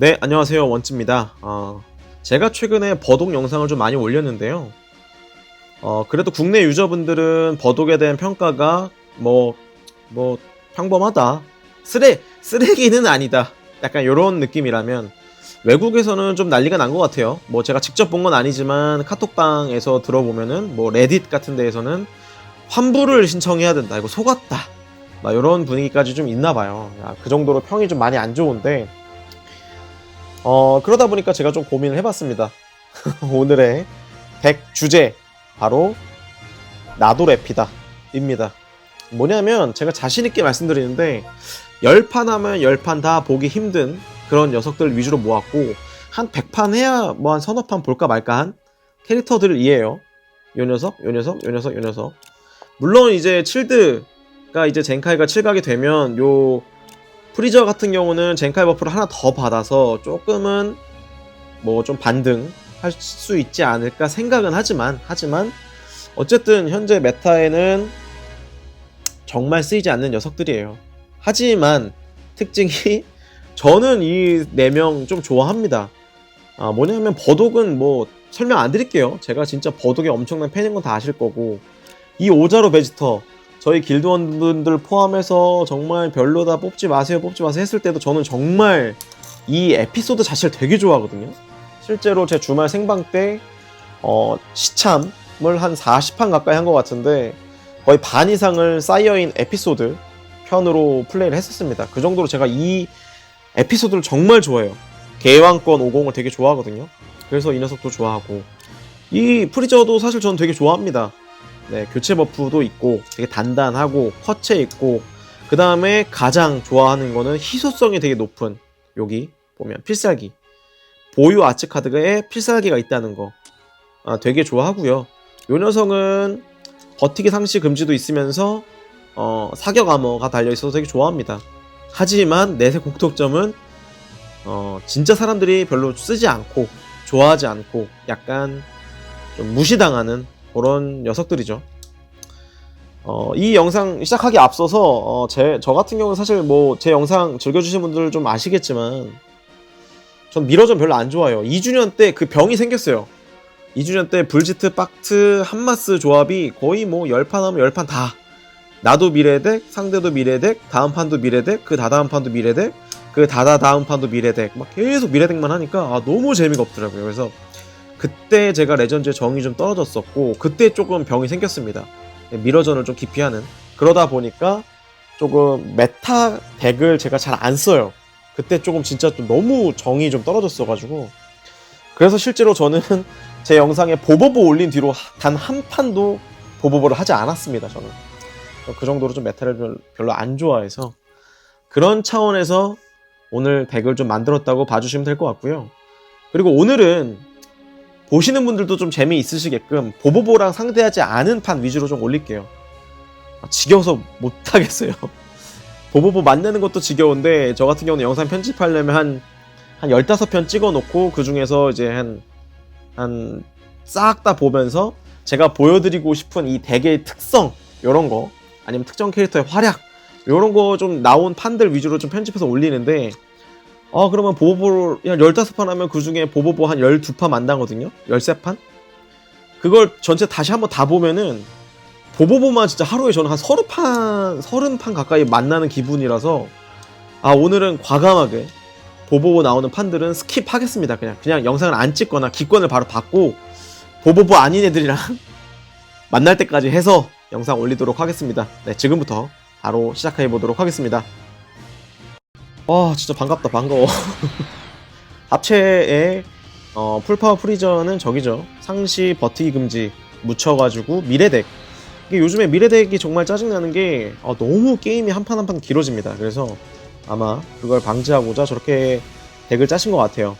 네, 안녕하세요. 원찌입니다. 어, 제가 최근에 버독 영상을 좀 많이 올렸는데요. 어, 그래도 국내 유저분들은 버독에 대한 평가가 뭐, 뭐, 평범하다. 쓰레, 쓰레기는 아니다. 약간 이런 느낌이라면, 외국에서는 좀 난리가 난 것 같아요. 뭐, 제가 직접 본 건 아니지만, 카톡방에서 들어보면은, 뭐, 레딧 같은 데에서는 환불을 신청해야 된다. 이거 속았다. 막 이런 분위기까지 좀 있나 봐요. 야, 그 정도로 평이 좀 많이 안 좋은데, 어, 그러다 보니까 제가 좀 고민을 해봤습니다. 오늘의 덱 주제, 바로, 나도 랩이다. 입니다. 뭐냐면, 제가 자신있게 말씀드리는데, 10판 하면 10판 다 보기 힘든 그런 녀석들 위주로 모았고, 한 100판 해야 뭐 한 서너 판 볼까 말까 한 캐릭터들을 이해해요. 요 녀석, 요 녀석, 요 녀석, 요 녀석. 물론 이제 칠드가 이제 젠카이가 7각이 되면 요 프리저 같은 경우는 젠카이 버프를 하나 더 받아서 조금은 뭐 좀 반등 할 수 있지 않을까 생각은 하지만 하지만 어쨌든 현재 메타에는 정말 쓰이지 않는 녀석들이에요. 하지만 특징이 저는 이 네 명 좀 좋아합니다. 아 뭐냐면 버독은 뭐 설명 안 드릴게요. 제가 진짜 버독의 엄청난 팬인 건 다 아실 거고 이 오자로 베지터 저희 길드원분들 포함해서 정말 별로다 뽑지 마세요 뽑지 마세요 했을 때도 저는 정말 이 에피소드 자체를 되게 좋아하거든요. 실제로 제 주말 생방 때 어, 시참을 한 40판 가까이 한 것 같은데 거의 반 이상을 쌓여인 에피소드 편으로 플레이를 했었습니다. 그 정도로 제가 이 에피소드를 정말 좋아해요. 개왕권 50을 되게 좋아하거든요. 그래서 이 녀석도 좋아하고. 이 프리저도 사실 저는 되게 좋아합니다 네, 교체 버프도 있고 되게 단단하고 커체 있고 그 다음에 가장 좋아하는 거는 희소성이 되게 높은 여기 보면 필살기 보유 아츠 카드에 필살기가 있다는 거 아, 되게 좋아하고요. 요 녀석은 버티기 상시 금지도 있으면서 어, 사격 아머가 달려 있어서 되게 좋아합니다. 하지만 내세 공통점은 어, 진짜 사람들이 별로 쓰지 않고 좋아하지 않고 약간 좀 무시당하는 그런 녀석들이죠. 어, 이 영상 시작하기 앞서서 어, 제, 저 같은 경우는 사실 뭐 제 영상 즐겨주신 분들 좀 아시겠지만 전 미러전 별로 안 좋아해요. 2주년 때 그 병이 생겼어요. 2주년 때 불지트, 빡트, 한마스 조합이 거의 뭐 10판 하면 10판 다. 나도 미래덱, 상대도 미래덱, 다음 판도 미래덱, 그 다다음 판도 미래덱, 그 다다 다음 판도 미래덱. 막 계속 미래덱만 하니까 아, 너무 재미가 없더라고요. 그래서 그때 제가 레전드의 정이 좀 떨어졌었고 그때 조금 병이 생겼습니다. 미러전을 좀 기피하는 그러다 보니까 조금 메타 덱을 제가 잘 안 써요. 그때 조금 진짜 좀 너무 정이 좀 떨어졌어가지고 그래서 실제로 저는 제 영상에 보보보 올린 뒤로 단 한 판도 보보보를 하지 않았습니다. 저는 그 정도로 좀 메타를 별- 별로 안 좋아해서 그런 차원에서 오늘 덱을 좀 만들었다고 봐주시면 될 것 같고요. 그리고 오늘은 보시는 분들도 좀 재미있으시게끔 보보보랑 상대하지 않은 판 위주로 좀 올릴게요. 아, 지겨워서 못하겠어요. 보보보 만나는 것도 지겨운데 저 같은 경우는 영상 편집하려면 한, 한 15편 찍어놓고 그 중에서 이제 한, 한 싹 다 보면서 제가 보여드리고 싶은 이 덱의 특성 요런 거 아니면 특정 캐릭터의 활약 요런 거 좀 나온 판들 위주로 좀 편집해서 올리는데 아 그러면 보보보를 한 15판 하면 그 중에 보보보 한 12판 만나거든요? 13판? 그걸 전체 다시 한번 다 보면은 보보보만 진짜 하루에 저는 한 30판 30판 가까이 만나는 기분이라서 아 오늘은 과감하게 보보보 나오는 판들은 스킵하겠습니다 그냥. 그냥 영상을 안 찍거나 기권을 바로 받고 보보보 아닌 애들이랑 만날 때까지 해서 영상 올리도록 하겠습니다. 네 지금부터 바로 시작해 보도록 하겠습니다 와 진짜 반갑다 반가워. 합체의 어, 풀파워 프리저는 저기죠. 상시 버티기 금지 묻혀가지고 미래덱. 이게 요즘에 미래덱이 정말 짜증나는 게 어, 너무 게임이 한 판 한 판 길어집니다. 그래서 아마 그걸 방지하고자 저렇게 덱을 짜신 것 같아요.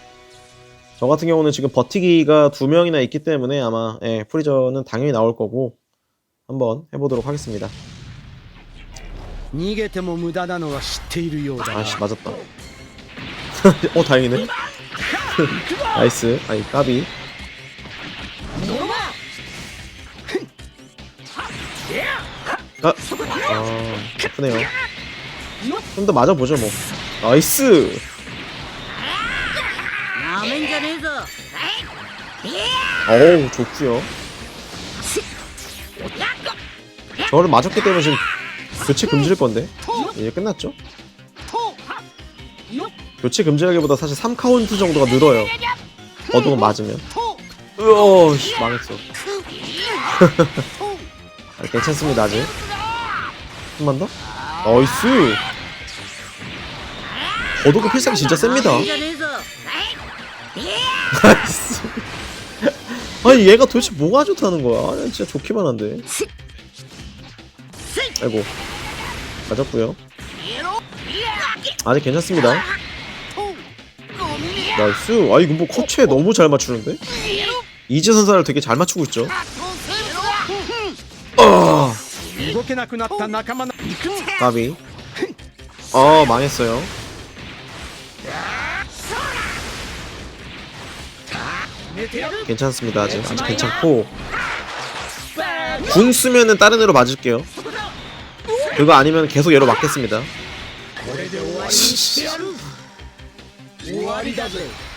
저 같은 경우는 지금 버티기가 두 명이나 있기 때문에 아마 예, 프리저는 당연히 나올 거고 한번 해보도록 하겠습니다 逃げても無駄なのは知っているようだ 아씨 맞았다 어 다행이네 나이스 아이 까비 아, 아 아프네요 좀 더 맞아보죠 뭐 나이스 めんじゃねえぞ 어우 좋구요 저를 맞았기 때문에 지금 교체 금지일 건데? 이제 끝났죠? 교체 금지하기보다 사실 3카운트 정도가 늘어요. 어둠 맞으면. 으어 어, 망했어. 아, 괜찮습니다 아직. 한 번 더? 나이스! 어도그 필살기 진짜 셉니다. 나이스 아니 얘가 도대체 뭐가 좋다는 거야? 진짜 좋기만 한데. 아이고. 맞았구요. 아직 괜찮습니다. 나이스. 아 이거 뭐 커츠에 너무 잘 맞추는데? 이즈 선사를 되게 잘 맞추고 있죠. 어! 까비. 어 망했어요. 괜찮습니다 아직. 아직 괜찮고. 궁 쓰면은 다른 애로 맞을게요. 그거 아니면 계속 얘로 맞겠습니다.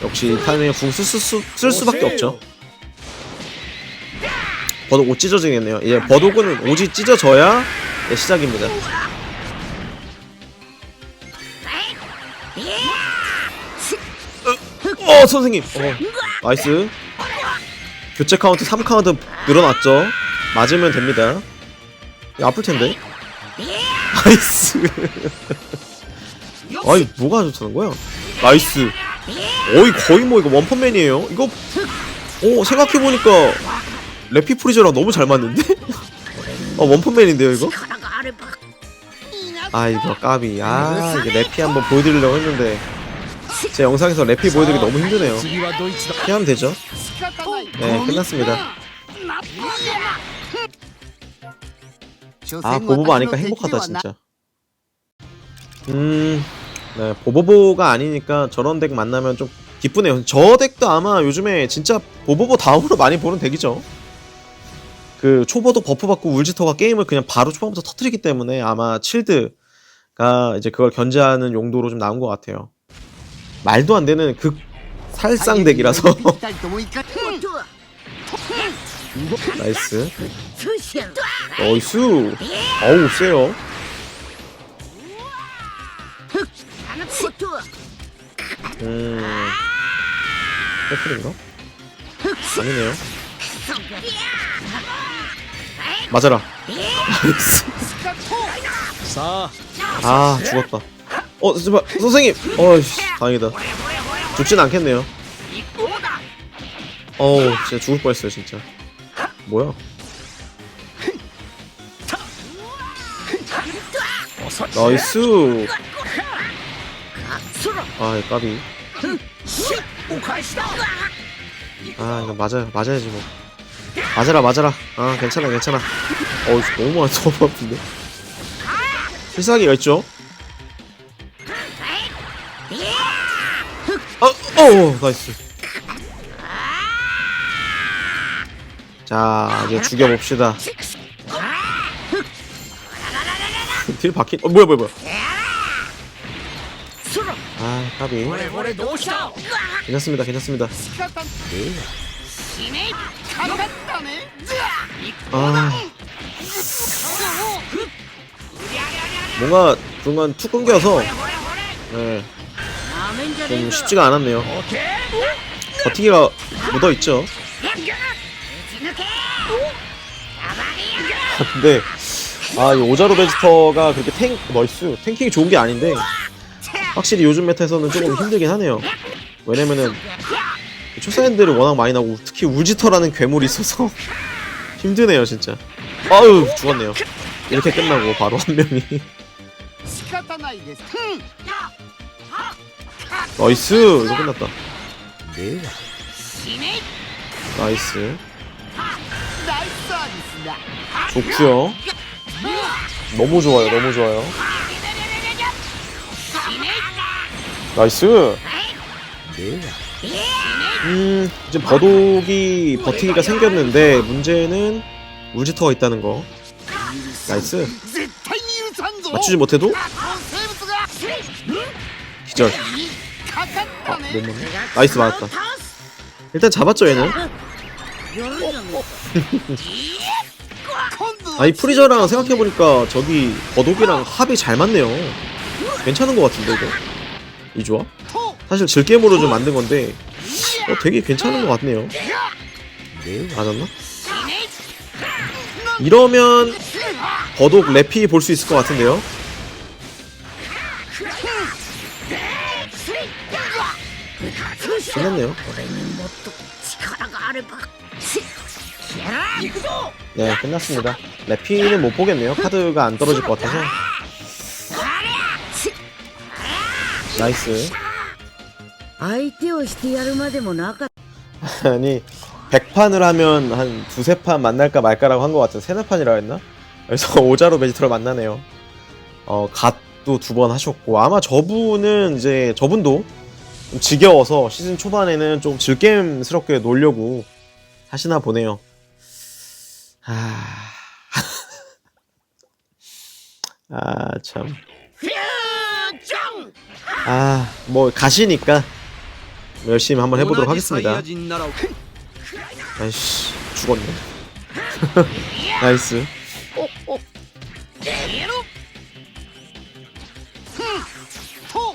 역시 이 타이밍에 궁 쓸, 수밖에 없죠. 버독 옷 찢어지겠네요. 이제 버독은 옷이 찢어져야 네, 시작입니다. 어 선생님. 어, 나이스. 교체 카운트 3카운트 늘어났죠. 맞으면 됩니다. 이거 아플 텐데 나이스. 아니 뭐가 좋다는 거야? 나이스. 어이 거의 뭐 이거 원펀맨이에요. 이거 어, 오 생각해 보니까 래피 프리저랑 너무 잘 맞는데? 아 원펀맨인데요 이거? 아 이거 까비. 아 이게 래피 한번 보여드리려고 했는데 제 영상에서 래피 보여드리기 너무 힘드네요. 피하면 되죠? 네 끝났습니다. 아 보보보 아니까 행복하다 진짜. 음 네, 보보보가 아니니까 저런 덱 만나면 좀 기쁘네요. 저 덱도 아마 요즘에 진짜 보보보 다음으로 많이 보는 덱이죠. 그 초보도 버프 받고 울지터가 게임을 그냥 바로 초반부터 터트리기 때문에 아마 칠드가 이제 그걸 견제하는 용도로 좀 나온 것 같아요. 말도 안 되는 극 살상 덱이라서 나이스. 어이스. 어우 세요. 음 해프린가? 아니네요. 맞아라. 나이스 아 죽었다. 어 제발 선생님! 어이씨 다행이다. 죽진 않겠네요. 어우 진짜 죽을 뻔했어요 진짜. 뭐야? 나이스. 아 까비. 아 이거 맞아요. 맞아야지 뭐. 맞아라 맞아라. 아 괜찮아 괜찮아. 어우 너무 많이 너무 아픈데? 필살기가 있죠? 어, 어, 나이스. 자 이제 죽여봅시다. 딜 박힌 어 뭐야 뭐야 뭐야. 아 까비. 괜찮습니다 괜찮습니다. 아. 뭔가 중간 툭 끊겨서 네. 좀 쉽지가 않았네요. 버티기가 묻어있죠. 근데 아이 오자로 베지터가 그렇게 탱 나이스 탱킹이 좋은 게 아닌데 확실히 요즘 메타에서는 조금 힘들긴 하네요. 왜냐면은 초사핸들이 워낙 많이 나고 특히 울지터라는 괴물이 있어서 힘드네요 진짜. 아유 죽었네요. 이렇게 끝나고 바로 한 명이. 나이스! 이거 끝났다. 네. 나이스. 좋구요 너무 좋아요 너무 좋아요. 나이스! 네. 음 이제 버독이 버티기가 생겼는데 문제는 울지터가 있다는 거. 나이스. 맞추지 못해도? 기절. 아, 못 맞네. 나이스 맞았다. 일단 잡았죠 얘는? 아이 프리저랑 생각해보니까 저기 버독이랑 합이 잘 맞네요. 괜찮은 것 같은데 이거? 이 조합? 사실 즐겜으로 좀 만든 건데 어 되게 괜찮은 것 같네요. 네 맞았나? 이러면 버독 래피 볼 수 있을 것 같은데요? 끝났네요 네 끝났습니다. 네, 레피는 못 보겠네요. 카드가 안 떨어질 것 같아서. 나이스. 아니 100판을 하면 한 두세 판 만날까 말까라고 한 것 같은 세네 판이라 했나? 그래서 오자로 베지터를 만나네요. 어 갓도 두 번 하셨고 아마 저분은 이제 저분도 좀 지겨워서 시즌 초반에는 좀 즐겜스럽게 놀려고 하시나 보네요. 아, 아 참. 아, 뭐 가시니까 열심히 한번 해보도록 하겠습니다. 아이씨, 죽었네. 나이스.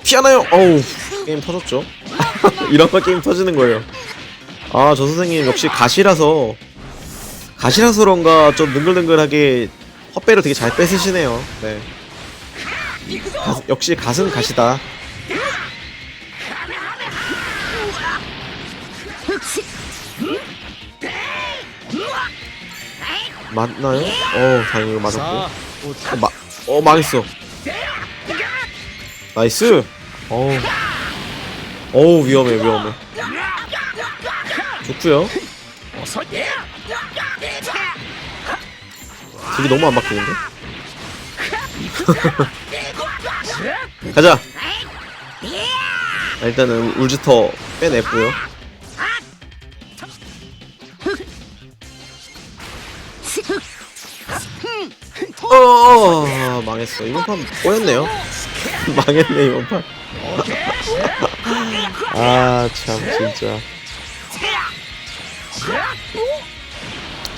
피하나요? 어우, 게임 터졌죠? 이런 거 게임 터지는 거예요. 아, 저 선생님 역시 가시라서 가시라서 그런가 좀 능글능글하게 헛배를 되게 잘 뺏으시네요. 네. 가, 역시 가슴 가시다. 맞나요? 어, 다행히 이거 맞았고. 어, 마, 어, 망했어. 나이스! 어우. 어우, 위험해, 위험해. 좋구요. 되게 너무 안 바뀌는데? 가자. 아, 일단은 울지터 빼냈고요. 어, 어 망했어. 이번 판 꼬였네요. 망했네 이번 판아 참 진짜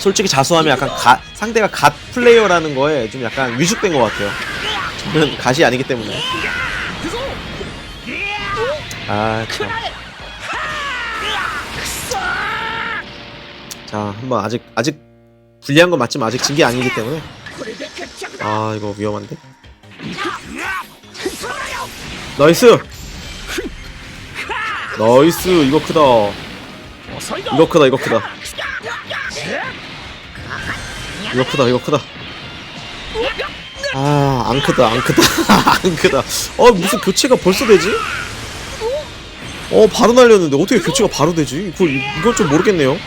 솔직히 자수하면 약간 가, 상대가 갓 플레이어라는 거에 좀 약간 위축된 것 같아요. 저는 갓이 아니기 때문에. 아 참. 자 한번 아직 아직 불리한 건 맞지만 아직 진 게 아니기 때문에 아 이거 위험한데 나이스 나이스 이거 크다 이거 크다 이거 크다 이거 크다 이거 크다. 아 안 크다 안 크다 안 크다. 어 무슨 교체가 벌써 되지? 어 바로 날렸는데 어떻게 교체가 바로 되지? 이거, 이건 좀 모르겠네요.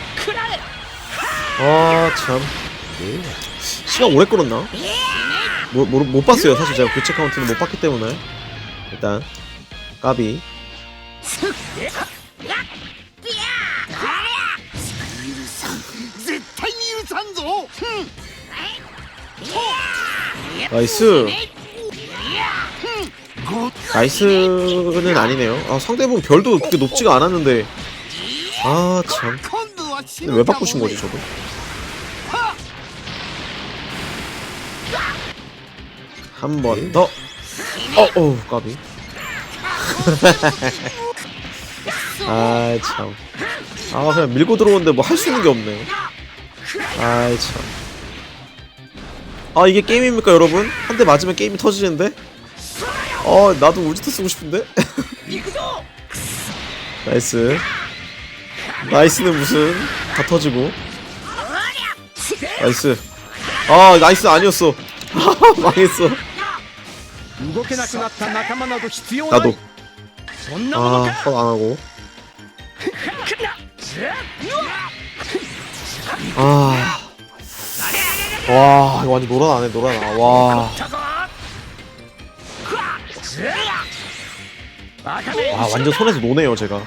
아참. 시간 오래 끌었나? 뭐, 뭐, 못 봤어요. 사실 제가 교체 카운트는 못 봤기 때문에. 일단 까비 나이스. 나이스는 아니네요. 아 상대분 별도 그렇게 높지가 않았는데. 아참. 왜 바꾸신 거지 저도 한 번 더. 어어 까비. 아참아 아, 그냥 밀고 들어오는데 뭐 할 수 있는 게 없네. 아이 참. 아 이게 게임입니까 여러분? 한 대 맞으면 게임이 터지는데? 어 나도 울지트 쓰고 싶은데? 나이스. 나이스는 무슨 다 터지고. 나이스. 아 나이스 아니었어. 망했어. 나도 아헌 안하고. 아. 와, 이거 완전 노란하네, 노란아. 와. 아, 완전 손에서 노네요, 제가.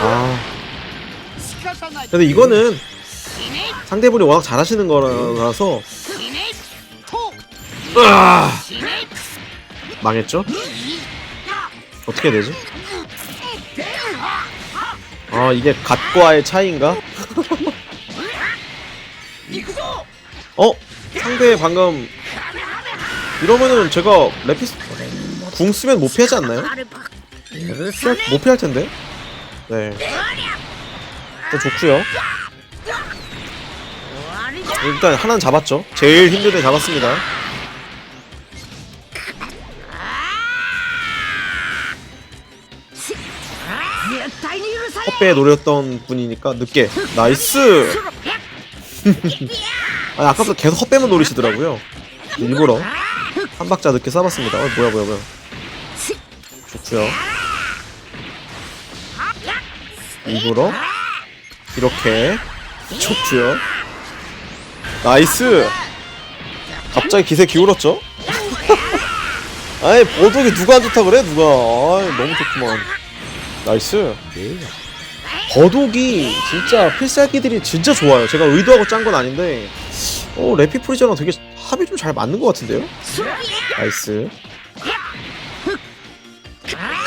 아. 근데 이거는 상대분이 워낙 잘하시는 거라서. 으아! 망했죠? 어떻게 되지? 아 이게 갓과의 차이인가? 어? 상대 방금 이러면은 제가 레피스 궁 쓰면 못 피하지 않나요? 못 피할 텐데. 네. 일단 좋고요. 일단 하나는 잡았죠. 제일 힘든 애 잡았습니다. 택배 노렸던 분이니까 늦게. 나이스! 아니 아까부터 계속 헛배만 노리시더라고요. 일부러. 한 박자 늦게 싸봤습니다. 어 뭐야 뭐야 뭐야. 좋구요. 일부러. 이렇게. 좋구요. 나이스! 갑자기 기세 기울었죠? 아이 보석이 누가 안 좋다 그래 누가? 아이 너무 좋구만. 나이스. 예. 버독이 진짜 필살기들이 진짜 좋아요. 제가 의도하고 짠 건 아닌데, 어 레피 프리저랑 되게 합이 좀 잘 맞는 것 같은데요? 나이스.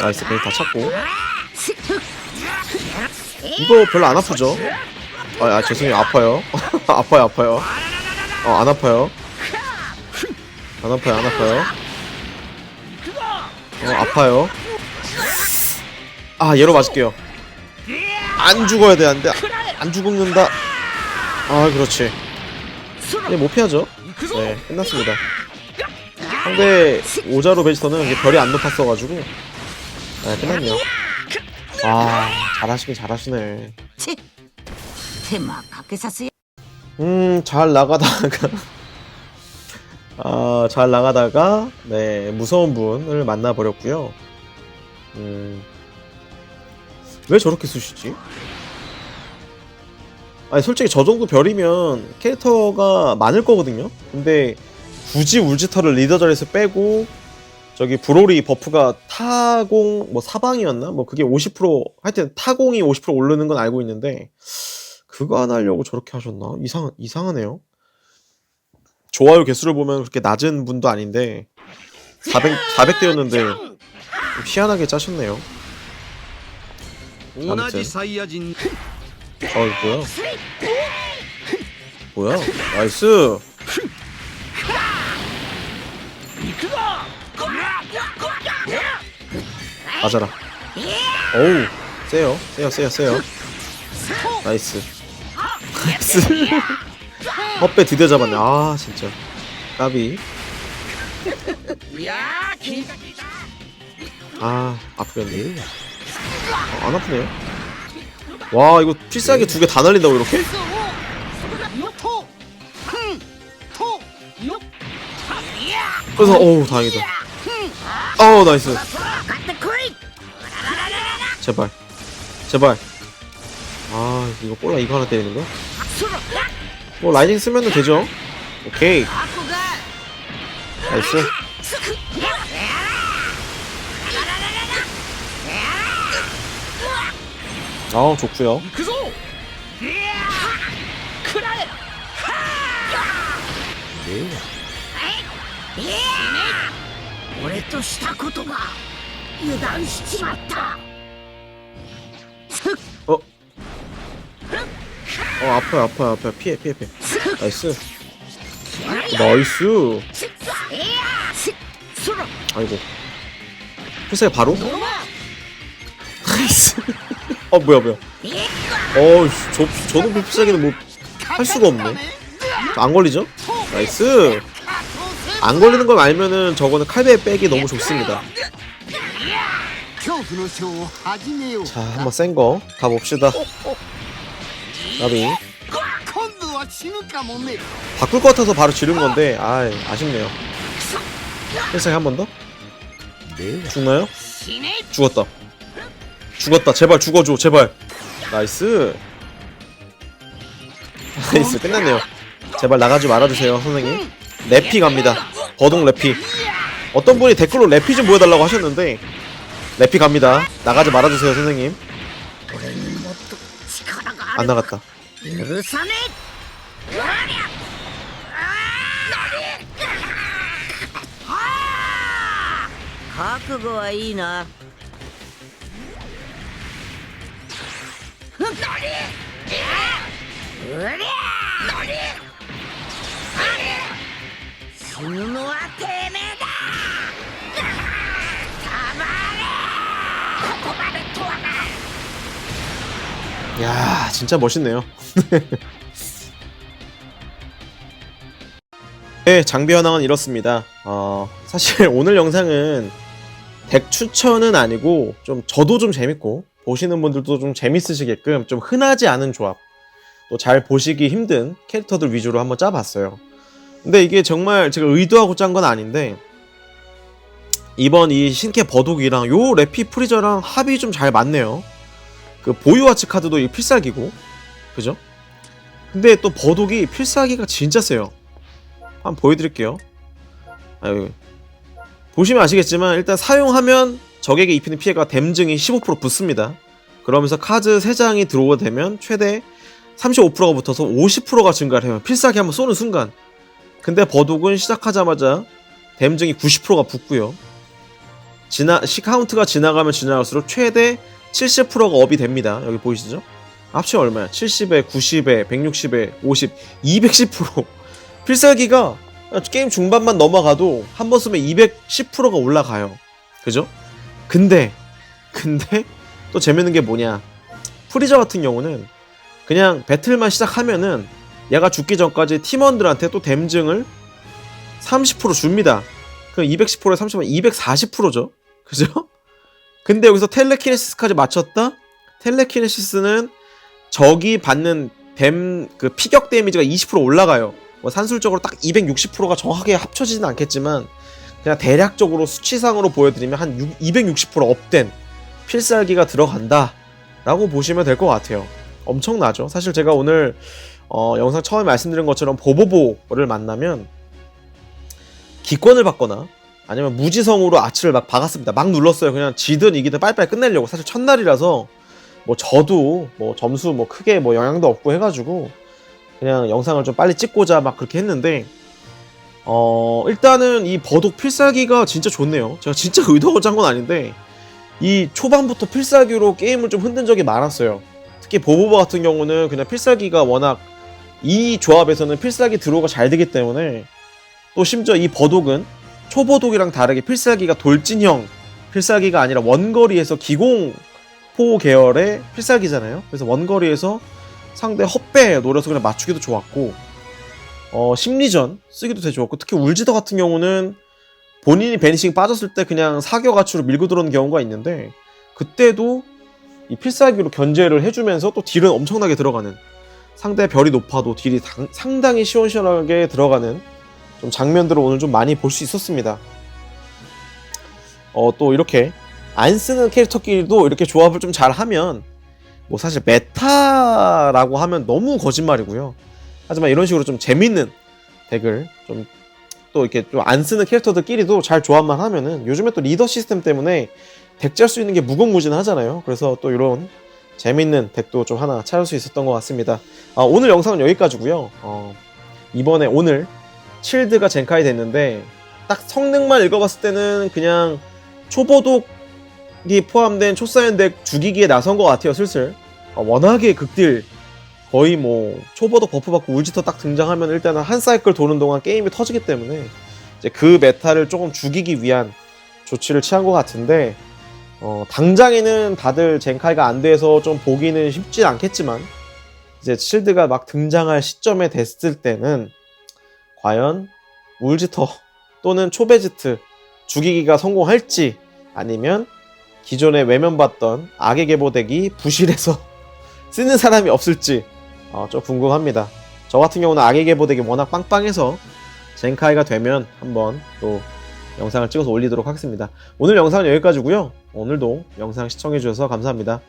나이스, 그냥 다 찾고. 이거 별로 안 아프죠? 아, 아 죄송해요, 아파요. 아파요, 아파요. 어, 안 아파요. 안 아파요, 안 아파요. 어, 아파요. 아, 얘로 맞을게요. 안 죽어야 되는데 안 죽는다? 아 그렇지. 예, 못 피하죠? 네 끝났습니다. 상대 오자로 베지터는 별이 안 높았어가지고. 네 끝났네요. 아 잘하시긴 잘하시네. 음잘 나가다가. 아잘 나가다가 네 무서운 분을 만나버렸구요. 음 왜 저렇게 쓰시지? 아니, 솔직히 저 정도 별이면 캐릭터가 많을 거거든요? 근데 굳이 울지터를 리더 자리에서 빼고, 저기 브로리 버프가 타공, 뭐 사방이었나? 뭐 그게 50% 하여튼 타공이 50% 오르는 건 알고 있는데, 그거 안 하려고 저렇게 하셨나? 이상 이상하네요. 좋아요 개수를 보면 그렇게 낮은 분도 아닌데 400 400대였는데 좀 희한하게 짜셨네요. 同じサイヤ人 어 뭐야? 뭐야? 나이스. 맞아라. 어우 세요 세요 세요 세요. 나이스. 나이스. 헛배 드디어 잡았네. 아 진짜. 까비. 아 아프겠네. 안 아프네요. 와 이거 필살기 두 개 다 날린다고 이렇게? 그래서 어우 다행이다. 어우 나이스. 제발. 제발. 아 이거 꼴라 이거 하나 때리는 거? 뭐 라이딩 쓰면 되죠. 오케이. 나이스. 아 좋구요. 네. 어? 어 아파요 아파요 아파요. 피해 피해 피해. 나이스. 나이스. 아이고. 회사에 바로? 나이스. 아 뭐야 뭐야. 어우 저, 저 높이 뭐 피자기는 뭐 할 수가 없네. 안 걸리죠? 나이스. 안 걸리는 걸 알면은 저거는 칼배 빼기 너무 좋습니다. 자 한번 센 거 가봅시다. 나비. 바꿀 것 같아서 바로 지른 건데 아 아쉽네요. 일상에 한 번 더? 죽나요? 죽었다. 죽었다. 제발 죽어줘 제발. 나이스. 나이스 끝났네요. 제발 나가지 말아주세요 선생님. 래피 갑니다. 거동 래피. 어떤 분이 댓글로 래피 좀 보여달라고 하셨는데 래피 갑니다. 나가지 말아주세요 선생님. 안 나갔다. 너리 으랴 너리 스누노와 테메다 다마레 코코바를 토하나 야 진짜 멋있네요. 네, 장비 현황은 이렇습니다. 어, 사실 오늘 영상은 덱 추천은 아니고 좀 저도 좀 재밌고 보시는 분들도 좀 재밌으시게끔 좀 흔하지 않은 조합 또 잘 보시기 힘든 캐릭터들 위주로 한번 짜봤어요. 근데 이게 정말 제가 의도하고 짠 건 아닌데 이번 이 신캐 버독이랑 요 레피 프리저랑 합이 좀 잘 맞네요. 그 보유와치 카드도 이 필살기고 그죠? 근데 또 버독이 필살기가 진짜 세요 한번 보여드릴게요 아유 보시면 아시겠지만 일단 사용하면 적에게 입히는 피해가 댐증이 15% 붙습니다 그러면서 카드 3장이 들어오게 되면 최대 35%가 붙어서 50%가 증가를 해요 필살기 한번 쏘는 순간 근데 버독은 시작하자마자 댐증이 90%가 붙고요 지나 시 카운트가 지나가면 지나갈수록 최대 70%가 업이 됩니다. 여기 보이시죠? 합치면 얼마야? 70에, 90에, 160에, 50, 210%. 필살기가 게임 중반만 넘어가도 한 번 쓰면 210%가 올라가요. 그죠? 근데, 근데 또 재밌는 게 뭐냐? 프리저 같은 경우는 그냥 배틀만 시작하면은 얘가 죽기 전까지 팀원들한테 또 댐증을 30% 줍니다. 그 210%에 30%면 240%죠. 그죠? 근데 여기서 텔레키네시스까지 맞췄다? 텔레키네시스는 적이 받는 댐, 그 피격 데미지가 20% 올라가요. 뭐 산술적으로 딱 260%가 정확하게 합쳐지진 않겠지만, 그냥 대략적으로 수치상으로 보여드리면 한 6, 260% 업된 필살기가 들어간다. 라고 보시면 될 것 같아요. 엄청나죠? 사실 제가 오늘, 어, 영상 처음에 말씀드린 것처럼 보보보를 만나면, 기권을 받거나, 아니면 무지성으로 아치를 막 박았습니다. 막 눌렀어요. 그냥 지든 이기든 빨리빨리 끝내려고. 사실 첫날이라서 뭐 저도 뭐 점수 뭐 크게 뭐 영향도 없고 해가지고 그냥 영상을 좀 빨리 찍고자 막 그렇게 했는데 어 일단은 이 버독 필살기가 진짜 좋네요. 제가 진짜 의도하고 짠 건 아닌데 이 초반부터 필살기로 게임을 좀 흔든 적이 많았어요. 특히 보보버 같은 경우는 그냥 필살기가 워낙 이 조합에서는 필살기 드로우가 잘 되기 때문에 또 심지어 이 버독은 초보독이랑 다르게 필살기가 돌진형 필살기가 아니라 원거리에서 기공포 계열의 필살기잖아요. 그래서 원거리에서 상대 헛배 노려서 그냥 맞추기도 좋았고 어, 심리전 쓰기도 되게 좋았고 특히 울지더 같은 경우는 본인이 베니싱 빠졌을 때 그냥 사격아치로 밀고 들어오는 경우가 있는데 그때도 이 필살기로 견제를 해주면서 또 딜은 엄청나게 들어가는 상대 별이 높아도 딜이 당- 상당히 시원시원하게 들어가는 좀 장면들을 오늘 좀 많이 볼 수 있었습니다. 어, 또 이렇게 안 쓰는 캐릭터끼리도 이렇게 조합을 좀 잘 하면 뭐 사실 메타라고 하면 너무 거짓말이고요. 하지만 이런 식으로 좀 재밌는 덱을 좀 또 이렇게 좀 안 쓰는 캐릭터들끼리도 잘 조합만 하면은 요즘에 또 리더 시스템 때문에 덱 짤 수 있는 게 무궁무진하잖아요. 그래서 또 이런 재밌는 덱도 좀 하나 찾을 수 있었던 것 같습니다. 아, 오늘 영상은 여기까지고요. 어, 이번에 오늘 칠드가 젠카이 됐는데 딱 성능만 읽어봤을 때는 그냥 초보독이 포함된 초사연 덱 죽이기에 나선 것 같아요 슬슬 어, 워낙에 극딜 거의 뭐 초보독 버프 받고 울지터 딱 등장하면 일단은 한 사이클 도는 동안 게임이 터지기 때문에 이제 그 메타를 조금 죽이기 위한 조치를 취한 것 같은데 어, 당장에는 다들 젠카이가 안 돼서 좀 보기는 쉽진 않겠지만 이제 실드가 막 등장할 시점에 됐을 때는 과연 울지터 또는 초베지트 죽이기가 성공할지 아니면 기존에 외면받던 악의 계보덱이 부실해서 쓰는 사람이 없을지 어, 좀 궁금합니다. 저 같은 경우는 악의 계보덱이 워낙 빵빵해서 젠카이가 되면 한번 또 영상을 찍어서 올리도록 하겠습니다. 오늘 영상은 여기까지고요. 오늘도 영상 시청해주셔서 감사합니다.